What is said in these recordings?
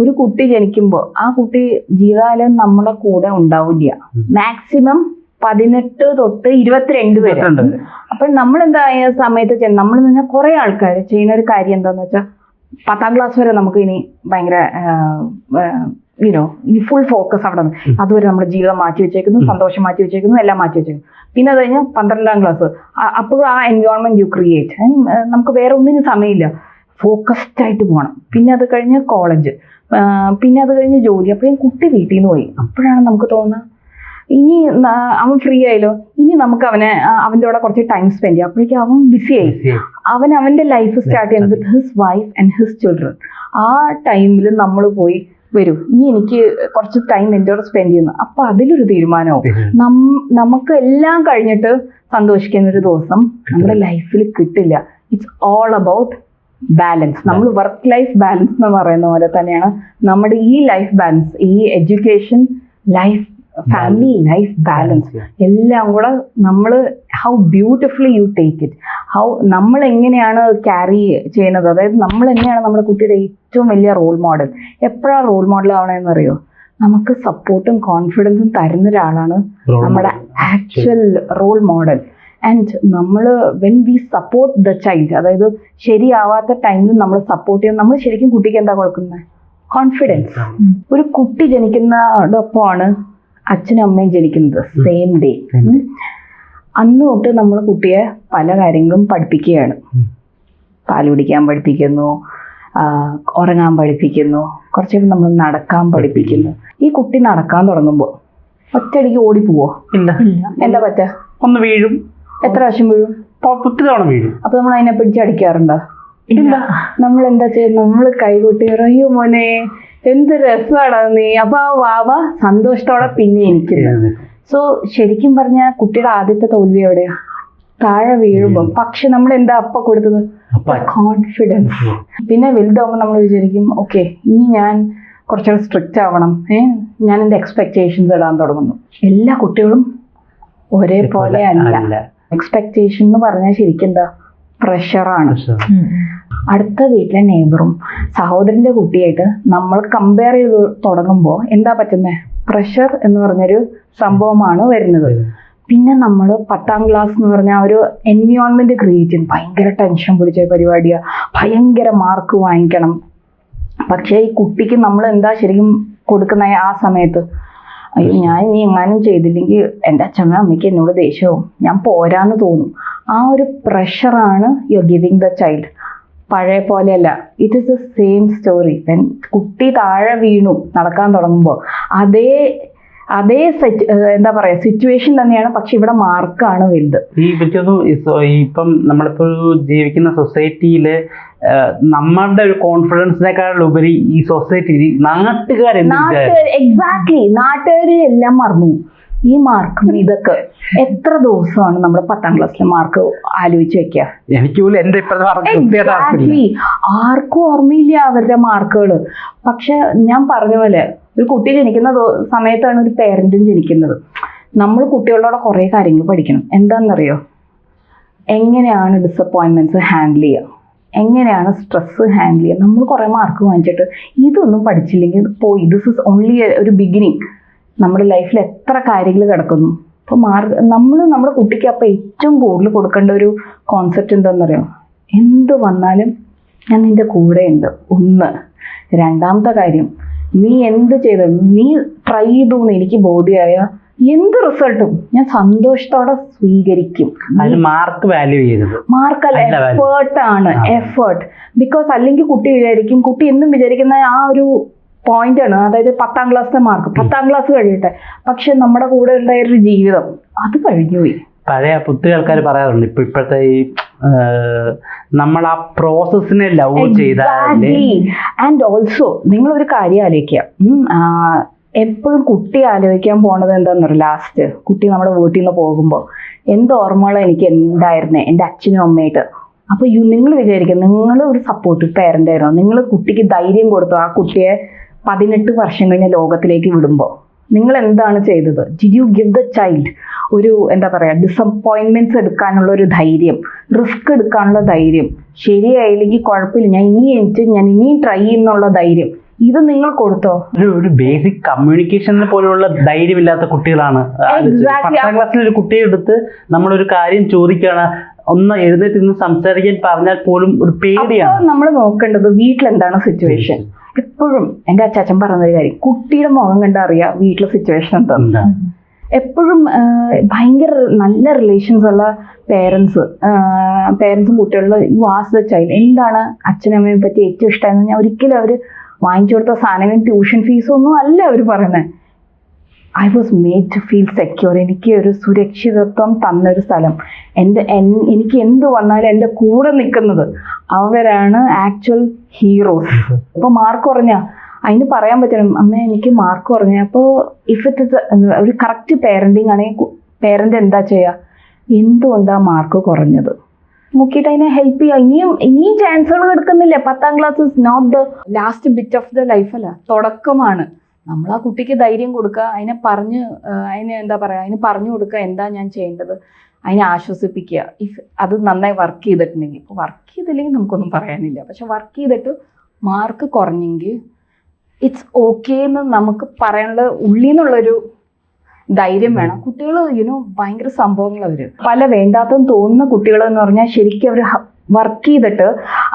ഒരു കുട്ടി ജനിക്കുമ്പോൾ ആ കുട്ടി ജീവിതകാലം നമ്മുടെ കൂടെ ഉണ്ടാവില്ല. മാക്സിമം പതിനെട്ട് തൊട്ട് ഇരുപത്തിരണ്ട് വരെ. അപ്പൊ നമ്മൾ എന്തായ സമയത്ത് ചെയ്യുന്നത് നമ്മൾ പറഞ്ഞാൽ കുറെ ആൾക്കാർ ചെയ്യുന്ന ഒരു കാര്യം എന്താന്ന് വെച്ചാൽ പത്താം ക്ലാസ് വരെ നമുക്ക് ഇനി ഭയങ്കര യുനോ ഇനി ഫുൾ ഫോക്കസ് അവിടെ നിന്ന്. അതുവരെ നമ്മുടെ ജീവിതം മാറ്റി വെച്ചേക്കുന്നു സന്തോഷം മാറ്റി വെച്ചേക്കുന്നു എല്ലാം മാറ്റി വെച്ചേക്കുന്നു. പിന്നെ അത് കഴിഞ്ഞാൽ പന്ത്രണ്ടാം ക്ലാസ് അപ്പോഴും ആ എൻവയോൺമെന്റ് യു ക്രിയേറ്റ് നമുക്ക് വേറെ ഒന്നിനും സമയമില്ല. ഫോക്കസ്ഡ് ആയിട്ട് പോകണം പിന്നെ അത് കഴിഞ്ഞ് കോളേജ് പിന്നെ അത് കഴിഞ്ഞ് ജോലി. അപ്പോഴും കുട്ടി വീട്ടിൽ നിന്ന് പോയി. അപ്പോഴാണ് നമുക്ക് തോന്നുന്നത് ഇനി അവൻ ഫ്രീ ആയല്ലോ. ഇനി നമുക്ക് അവനെ അവന്റെ കൂടെ കുറച്ച് ടൈം സ്പെൻഡ് ചെയ്യാം. അപ്പോഴേക്കും അവൻ ബിസി ആയി. അവൻ അവന്റെ ലൈഫ് സ്റ്റാർട്ട് ചെയ്യുന്നത് with his wife and his children ആ ടൈമിൽ നമ്മൾ പോയി വരൂ. ഇനി എനിക്ക് കുറച്ച് ടൈം എന്റെ കൂടെ സ്പെൻഡ് ചെയ്യുന്നു. അപ്പൊ അതിലൊരു തീരുമാനവും. നം- നമുക്ക് എല്ലാം കഴിഞ്ഞിട്ട് സന്തോഷിക്കുന്ന ഒരു ദിവസം നമ്മുടെ ലൈഫിൽ കിട്ടില്ല. ഇറ്റ്സ് ഓൾ അബൌട്ട് ബാലൻസ് നമ്മൾ വർക്ക് ലൈഫ് ബാലൻസ് എന്ന് പറയുന്ന പോലെ തന്നെയാണ് നമ്മുടെ ഈ ലൈഫ് ബാലൻസ് ഈ education life family life balance എല്ലാം കൂടെ നമ്മൾ how beautifully you take it how നമ്മൾ എങ്ങനെയാണ് ക്യാരി ചെയ്യുന്നത്? അതായത് നമ്മൾ എങ്ങനെയാണ് നമ്മുടെ കുട്ടിയുടെ ഏറ്റവും വലിയ റോൾ മോഡൽ എപ്പോഴാണ് റോൾ മോഡൽ ആവണമെന്ന് അറിയോ? നമുക്ക് സപ്പോർട്ടും കോൺഫിഡൻസും തരുന്ന ഒരാളാണ് നമ്മുടെ ആക്ച്വൽ റോൾ മോഡൽ ആൻഡ് നമ്മൾ when we support the child അതായത് ശരിയാവാത്ത ടൈമിൽ നമ്മൾ സപ്പോർട്ട് ചെയ്യും. നമ്മൾ ശരിക്കും കുട്ടിക്ക് എന്താ കൊടുക്കുന്നത് കോൺഫിഡൻസ് ഒരു കുട്ടി ജനിക്കുന്നതോടൊപ്പമാണ് അച്ഛനും അമ്മയും ജനിക്കുന്നത്. സെയിം ഡേ Same അന്ന് തൊട്ട് നമ്മൾ കുട്ടിയെ പല കാര്യങ്ങളും പഠിപ്പിക്കുകയാണ്. പാൽ പാൽ കുടിക്കാൻ പഠിപ്പിക്കുന്നു ഉറങ്ങാൻ പഠിപ്പിക്കുന്നു കുറച്ച് നമ്മൾ നടക്കാൻ പഠിപ്പിക്കുന്നു. ഈ കുട്ടി നടക്കാൻ തുടങ്ങുമ്പോൾ ഒറ്റയടിക്ക് ഓടിപ്പോവോ? ഇല്ല. എന്താ പറ്റുക ഒന്ന് വീഴും. എത്ര പ്രാവശ്യം വീഴും? പത്ത് തവണ വീഴും. അപ്പൊ നമ്മൾ അതിനെ പിടിച്ചടിക്കാറുണ്ടോ ഇല്ല. നമ്മൾ എന്താ ചെയ്യുന്നത് നമ്മൾ കൈകൂട്ടി അയ്യോ മോനെ. എന്ത് രസമാണ് നീ. അപ്പൊ ആ വാവ സന്തോഷത്തോടെ പിന്നെ എനിക്കുന്നത് സോ ശരിക്കും പറഞ്ഞാൽ കുട്ടിയുടെ ആദ്യത്തെ തോൽവി എവിടെയാ? താഴെ വീഴുമ്പോൾ പക്ഷെ നമ്മൾ എന്താ അപ്പ. കൊടുത്തത് കോൺഫിഡൻസ് പിന്നെ വലുതാവുമ്പോൾ നമ്മൾ വിചാരിക്കും ഓക്കെ ഇനി ഞാൻ കുറച്ചുകൂടെ സ്ട്രിക്റ്റ് ആവണം. ഏ? ഞാൻ എന്റെ എക്സ്പെക്റ്റേഷൻസ് ഇടാൻ തുടങ്ങുന്നു. എല്ലാ കുട്ടികളും ഒരേപോലെ അല്ല. എക്സ്പെക്റ്റേഷൻ എന്ന് പറഞ്ഞാൽ ശരിക്കും എന്താ പ്രഷറാണ് അടുത്ത വീട്ടിലെ നെയ്ബറും സഹോദരന്റെ കുട്ടിയായിട്ട് നമ്മൾ കമ്പയർ ചെയ്ത് തുടങ്ങുമ്പോൾ എന്താ പറ്റുന്നത് പ്രഷർ എന്ന് പറഞ്ഞൊരു സംഭവമാണ് വരുന്നത്. പിന്നെ നമ്മൾ പത്താം ക്ലാസ് എന്ന് പറഞ്ഞാൽ ഒരു എൻവിയോൺമെന്റ് ക്രിയേറ്റ് ചെയ്യും. ഭയങ്കര ടെൻഷൻ പിടിച്ച പരിപാടിയാണ് ഭയങ്കര മാർക്ക് വാങ്ങിക്കണം. പക്ഷേ ഈ കുട്ടിക്ക് നമ്മൾ എന്താ ശരിക്കും കൊടുക്കുന്ന ആ സമയത്ത്? അയ്യോ ഞാൻ ഇനി എങ്ങാനും ചെയ്തില്ലെങ്കിൽ എന്റെ അച്ഛനും അമ്മയ്ക്ക് എന്നോട് ദേഷ്യവും. ഞാൻ പോരാന്ന് തോന്നും. ആ ഒരു പ്രഷറാണ് യു ഗിവിങ് ദ ചൈൽഡ് പഴയ പോലെയല്ല. It is the same story when കുട്ടി താഴെ വീണു നടക്കാൻ തുടങ്ങുമ്പോൾ അതേ അതേ സെറ്റ് എന്താ പറയാ സിറ്റുവേഷൻ തന്നെയാണ്. പക്ഷെ ഇവിടെ മാർക്കാണ് വലുത്. ഈ പറ്റൊന്നും ഇപ്പം നമ്മളിപ്പോ ഒരു ജീവിക്കുന്ന സൊസൈറ്റിയിലെ നമ്മളുടെ ഒരു കോൺഫിഡൻസിനേക്കാൾ ഉപരി ഈ സൊസൈറ്റി വിചാരിക്കും? നാട്ടുകാർ എക്സാക്ട്ലി നാട്ടുകാർ എല്ലാം മറന്നു. ഈ മാർക്കും ഇതൊക്കെ എത്ര ദിവസമാണ് നമ്മുടെ പത്താം ക്ലാസ്സിലെ മാർക്ക് ആലോചിച്ച് വെക്കുക എനിക്ക് എന്റെ. എക്സാക്ട്ലി ആർക്കും ഓർമ്മയില്ല അവരുടെ മാർക്കുകൾ പക്ഷെ ഞാൻ പറഞ്ഞ പോലെ ഒരു കുട്ടി ജനിക്കുന്ന സമയത്താണ് ഒരു പേരന്റും ജനിക്കുന്നത്. നമ്മൾ കുട്ടികളോട് കുറേ കാര്യങ്ങൾ പഠിക്കണം. എന്താണെന്നറിയോ? എങ്ങനെയാണ് ഡിസപ്പോയിൻമെന്റ്സ് ഹാൻഡിൽ ചെയ്യുക? എങ്ങനെയാണ് സ്ട്രെസ്സ് ഹാൻഡിൽ ചെയ്യുക? നമ്മൾ കുറേ മാർക്ക് വാങ്ങിച്ചിട്ട് ഇതൊന്നും പഠിച്ചില്ലെങ്കിൽ പോയി ദിസ് ഇസ് ഓൺലി ഒരു ബിഗിനിങ് നമ്മുടെ ലൈഫിൽ എത്ര കാര്യങ്ങൾ കിടക്കുന്നു. അപ്പോൾ മാർഗ നമ്മൾ നമ്മുടെ കുട്ടിക്ക് അപ്പോൾ ഏറ്റവും കൂടുതൽ കൊടുക്കേണ്ട ഒരു കോൺസെപ്റ്റ് എന്താണെന്നറിയോ എന്ത് വന്നാലും ഞാൻ നിന്റെ കൂടെ ഉണ്ട് ഒന്ന്. രണ്ടാമത്തെ കാര്യം നീ എന്ത് ചെയ്ത നീ ട്രൈ ചെയ്തു എന്ന് എനിക്ക് ബോധ്യമായ എന്ത് റിസൾട്ടും ഞാൻ സന്തോഷത്തോടെ സ്വീകരിക്കും. മാർക്ക് വാല്യൂ ചെയ്തത്. മാർക്കല്ല അല്ല. എഫേർട്ട് ആണ്. എഫേർട്ട് ബിക്കോസ് അല്ലെങ്കിൽ കുട്ടി വിചാരിക്കും കുട്ടി എന്നും വിചാരിക്കുന്ന ആ ഒരു പോയിന്റ് ആണ്. അതായത് പത്താം ക്ലാസ്സിലെ മാർക്ക് പത്താം ക്ലാസ് കഴിയട്ടെ. പക്ഷെ നമ്മുടെ കൂടെ ഉണ്ടായ ഒരു ജീവിതം അത് കഴിഞ്ഞുപോയി പഴയ ഒത്തിരി ആൾക്കാർ പറയാറുണ്ട് ഇപ്പൊ ഇപ്പോഴത്തെ ഈ നമ്മൾ ആ പ്രോസസ്സിനെ ലവ് ചെയ്താലേ ആൻഡ് ഓൾസോ നിങ്ങൾ ഒരു കാര്യം ആലോചിക്കുക. എപ്പോഴും കുട്ടി ആലോചിക്കാൻ പോണത് എന്താണെന്നറിയോ ലാസ്റ്റ് കുട്ടി നമ്മുടെ വീട്ടിൽ നിന്ന് പോകുമ്പോൾ എന്ത് ഓർമ്മകളോ എനിക്ക് ഉണ്ടായിരുന്നേ? എന്റെ അച്ഛനും അമ്മയായിട്ട്. അപ്പോൾ യു നിങ്ങൾ വിചാരിക്കുക നിങ്ങൾ ഒരു സപ്പോർട്ടീവ് പേരന്റ് ആയിരുന്നു? നിങ്ങൾ കുട്ടിക്ക് ധൈര്യം കൊടുത്തു? ആ കുട്ടിയെ പതിനെട്ട് വർഷം കഴിഞ്ഞ ലോകത്തിലേക്ക് വിടുമ്പോൾ നിങ്ങൾ എന്താണ് ചെയ്തത്? Did you give the child ഒരു എന്താ പറയുക ഡിസപ്പോയിൻമെന്റ്സ് എടുക്കാനുള്ള ഒരു ധൈര്യം റിസ്ക് എടുക്കാനുള്ള ധൈര്യം ശരിയായില്ലെങ്കിൽ കുഴപ്പമില്ല ഞാൻ ഇനി എനിക്ക് ഞാൻ ഇനിയും ട്രൈ ചെയ്യുന്നുള്ള ധൈര്യം ഇത് നിങ്ങൾ കൊടുത്തോ? ഒരു ബേസിക് കമ്മ്യൂണിക്കേഷൻ പോലുള്ള ധൈര്യമില്ലാത്ത കുട്ടികളാണ്. പത്താം ക്ലാസ്സിൽ ഒരു കുട്ടിയെ എടുത്ത് നമ്മളൊരു കാര്യം ചോദിക്കുകയാണ് ഒന്ന് എഴുന്നേറ്റ് നിന്ന് സംസാരിക്കാൻ പറഞ്ഞാൽ പോലും ഒരു പേടിയാണ്. നമ്മൾ നോക്കേണ്ടത് വീട്ടിൽ എന്താണ് സിറ്റുവേഷൻ എപ്പോഴും എന്റെ അച്ചാച്ചൻ പറഞ്ഞൊരു കാര്യം. കുട്ടിയുടെ മുഖം കണ്ടാ അറിയാം വീട്ടിലെ സിറ്റുവേഷൻ എന്താ? എപ്പോഴും ഭയങ്കര നല്ല റിലേഷൻസ് ഉള്ള പേരൻസ് പേരൻസും കുട്ടികളിൽ യു ആസ് ദ ചൈൽഡ് എന്താണ് അച്ഛനമ്മയെ പറ്റി ഏറ്റവും ഇഷ്ടമെന്ന് ഞാൻ ഒരിക്കലും അവർ വാങ്ങിച്ചു കൊടുത്ത സാധനങ്ങൾ ട്യൂഷൻ ഫീസൊന്നും ഒന്നും അല്ല അവർ പറയുന്നത് I was made to feel secure എനിക്ക് ഒരു സുരക്ഷിതത്വം തന്നൊരു സ്ഥലം. എന്റെ എൻ- എനിക്ക് എന്ത് വന്നാലും എന്റെ കൂടെ നിൽക്കുന്നത് അവരാണ് ആക്ച്വൽ ഹീറോസ് അപ്പോൾ മാർക്ക് കുറഞ്ഞ അതിന് പറയാൻ പറ്റണം അമ്മ എനിക്ക് മാർക്ക് കുറഞ്ഞ. അപ്പോൾ ഇഫ് ഇറ്റ് ഇസ് ഒരു കറക്റ്റ് പേരന്റിങ് ആണെങ്കിൽ പേരന്റ് എന്താ ചെയ്യുക എന്തുകൊണ്ടാണ് മാർക്ക് കുറഞ്ഞത്? നോക്കിയിട്ട് അതിനെ ഹെൽപ്പ് ചെയ്യുക ഇനിയും ഇനിയും ചാൻസുകൾ എടുക്കുന്നില്ല. പത്താം class is not the last bit of the life അല്ല. തുടക്കമാണ്. നമ്മൾ ആ കുട്ടിക്ക് ധൈര്യം കൊടുക്കുക അതിനെ പറഞ്ഞ് അതിന് എന്താ പറയുക അതിന് പറഞ്ഞു കൊടുക്കുക എന്താ ഞാൻ ചെയ്യേണ്ടത്? അതിനെ ആശ്വസിപ്പിക്കുക. ഇഫ് അത് നന്നായി വർക്ക് ചെയ്തിട്ടുണ്ടെങ്കിൽ. ഇപ്പോൾ വർക്ക് ചെയ്തില്ലെങ്കിൽ നമുക്കൊന്നും പറയാനില്ല. പക്ഷെ വർക്ക് ചെയ്തിട്ട് മാർക്ക് കുറഞ്ഞെങ്കിൽ ഇറ്റ്സ് ഓക്കെ എന്ന് നമുക്ക് പറയാനുള്ള ഉള്ളിൽ നിന്നുള്ളൊരു ധൈര്യം വേണം. കുട്ടികൾ യുനോ ഭയങ്കര സംഭവങ്ങൾ അവർ പല വേണ്ടാത്തതെന്ന് തോന്നുന്ന കുട്ടികൾ എന്ന് പറഞ്ഞാൽ ശരിക്കും അവർ വർക്ക് ചെയ്തിട്ട്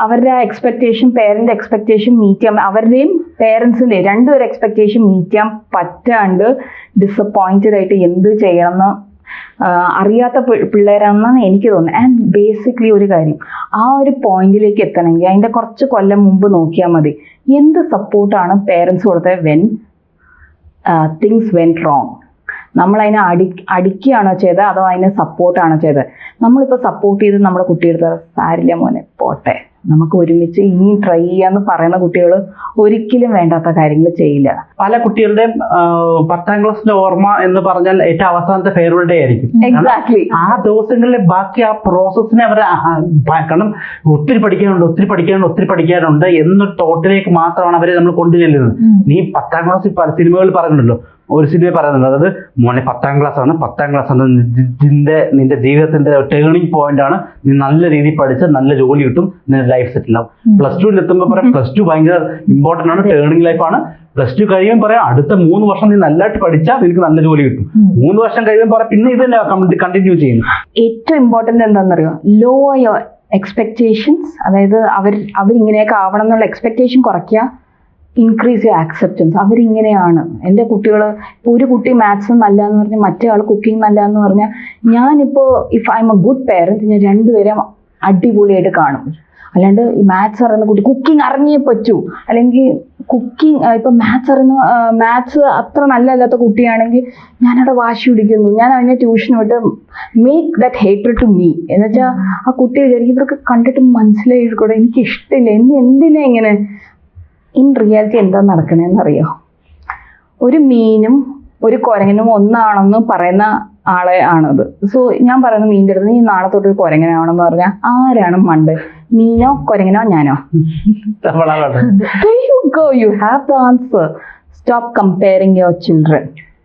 അവരുടെ ആ എക്സ്പെക്റ്റേഷൻ പേരന്റ് എക്സ്പെക്റ്റേഷൻ മീറ്റ് ചെയ്യാൻ അവരുടെയും പേരൻസിന്റെ രണ്ടുപേരും എക്സ്പെക്റ്റേഷൻ മീറ്റ് ചെയ്യാൻ പറ്റാണ്ട് ഡിസപ്പോയിന്റഡ് ആയിട്ട് എന്ത് ചെയ്യണമെന്ന് അറിയാത്ത പിള്ളേരാണെന്നാണ് എനിക്ക് തോന്നുന്നത്. ആൻഡ് ബേസിക്കലി ഒരു കാര്യം ആ ഒരു പോയിന്റിലേക്ക് എത്തണമെങ്കിൽ അതിന്റെ കുറച്ച് കൊല്ലം മുമ്പ് നോക്കിയാൽ മതി. എന്ത് സപ്പോർട്ടാണ് പേരൻസ് കൊടുത്തത് വെൻ തിങ്സ് വെൻ റോങ് നമ്മൾ അതിനെ അടി അടിക്കുകയാണോ ചെയ്തത് അതോ അതിനെ സപ്പോർട്ടാണോ ചെയ്തത്? നമ്മളിപ്പോൾ സപ്പോർട്ട് ചെയ്ത് നമ്മുടെ കുട്ടിയെടുത്ത് സാരില്ല മോനെ പോട്ടെ. നമുക്ക് ഒരുമിച്ച് ഇനിയും ട്രൈ ചെയ്യാന്ന് പറയുന്ന കുട്ടികൾ ഒരിക്കലും വേണ്ടാത്ത കാര്യങ്ങൾ ചെയ്യില്ല. പല കുട്ടികളുടെയും പത്താം ക്ലാസ്സിന്റെ ഓർമ്മ എന്ന് പറഞ്ഞാൽ ഏറ്റവും അവസാനത്തെ ഫെയർവെൽ ഡേ ആയിരിക്കും. എക്സാക്ട്ലി ആ ദിവസങ്ങളിലെ ബാക്കി ആ പ്രോസസ്സിനെ അവർ കാരണം ഒത്തിരി പഠിക്കാനുണ്ട് ഒത്തിരി പഠിക്കാനുണ്ട് ഒത്തിരി പഠിക്കാനുണ്ട് എന്നൊരു തോട്ടിലേക്ക് മാത്രമാണ് അവരെ നമ്മൾ കൊണ്ടുചെല്ലുന്നത്. നീ പത്താം ക്ലാസ്സിൽ പല സിനിമകൾ പറയുന്നുണ്ടല്ലോ ഒരു സിനിമ പറയുന്നുണ്ട്. അതായത് മോനെ പത്താം ക്ലാസ് ആണ്. പത്താം ക്ലാസ് ആണ്. നിന്റെ നിന്റെ ജീവിതത്തിന്റെ ടേണിംഗ് പോയിന്റ് ആണ്. നീ നല്ല രീതിയിൽ പഠിച്ച് നല്ല ജോലി കിട്ടും. നിന്റെ ലൈഫ് സെറ്റിൽ ആവും പ്ലസ് ടുവിൽ എത്തുമ്പോൾ പറയാം പ്ലസ് ടു ഭയങ്കര ഇമ്പോർട്ടന്റ് ആണ് ടേണിംഗ് ലൈഫാണ് പ്ലസ് ടു കഴിയുമ്പോൾ പറയാം അടുത്ത മൂന്ന് വർഷം നീ നല്ലതായിട്ട് പഠിച്ചാൽ നിനക്ക് നല്ല ജോലി കിട്ടും. മൂന്ന് വർഷം കഴിയുമ്പോൾ പറയാം പിന്നെ ഇത് തന്നെ കണ്ടിന്യൂ ചെയ്യുന്നു. ഏറ്റവും ഇമ്പോർട്ടന്റ് എന്താണെന്നറിയോ ലോ യോർ എക്സ്പെക്ടേഷൻസ് അതായത് അവർ അവരിങ്ങനെയൊക്കെ ആവണം എന്നുള്ള എക്സ്പെക്ടേഷൻ കുറയ്ക്കുക. ഇൻക്രീസ് യുവർ ആക്സെപ്റ്റൻസ് അവരിങ്ങനെയാണ്. എന്റെ കുട്ടികൾ ഒരു കുട്ടി മാത്സ് നല്ല എന്ന് പറഞ്ഞാൽ മറ്റേ ആൾ കുക്കിംഗ് നല്ല എന്ന് പറഞ്ഞാൽ ഞാനിപ്പോൾ if I am a good parent ഞാൻ രണ്ടുപേരും അടിപൊളിയായിട്ട് കാണും. അല്ലാണ്ട് ഈ മാത്സ് അറിയുന്ന കുട്ടി കുക്കിംഗ് അറിഞ്ഞേ പറ്റൂ. അല്ലെങ്കിൽ കുക്കിംഗ് ഇപ്പം മാത്സ് അറിയുന്ന മാത്സ് അത്ര നല്ലല്ലാത്ത കുട്ടിയാണെങ്കിൽ ഞാനവിടെ വാശി പിടിക്കുന്നു. ഞാൻ അതിനെ ട്യൂഷൻ വിട്ട് make that hated to me എന്ന് വെച്ചാൽ ആ കുട്ടി വിചാരിക്കും ഇവർക്ക് കണ്ടിട്ട് മനസ്സിലായിക്കൂടെ എനിക്ക് ഇഷ്ടമില്ല എന്നെ എന്തിനാ ഇങ്ങനെ ഇൻ റിയാലിറ്റി എന്താ നടക്കണേന്ന് അറിയോ? ഒരു മീനും ഒരു കുരങ്ങനും ഒന്നാണെന്ന് പറയുന്ന ആളെ ആണത്. സോ ഞാൻ പറയുന്ന മീന്റെ അടുത്ത് നീ നാളെ തൊട്ട് ഒരു കുരങ്ങനാണെന്ന് പറഞ്ഞാൽ ആരാണ് മണ്ട്? മീനോ കുരങ്ങനോ ഞാനോ? You go you have the answer stop comparing your children.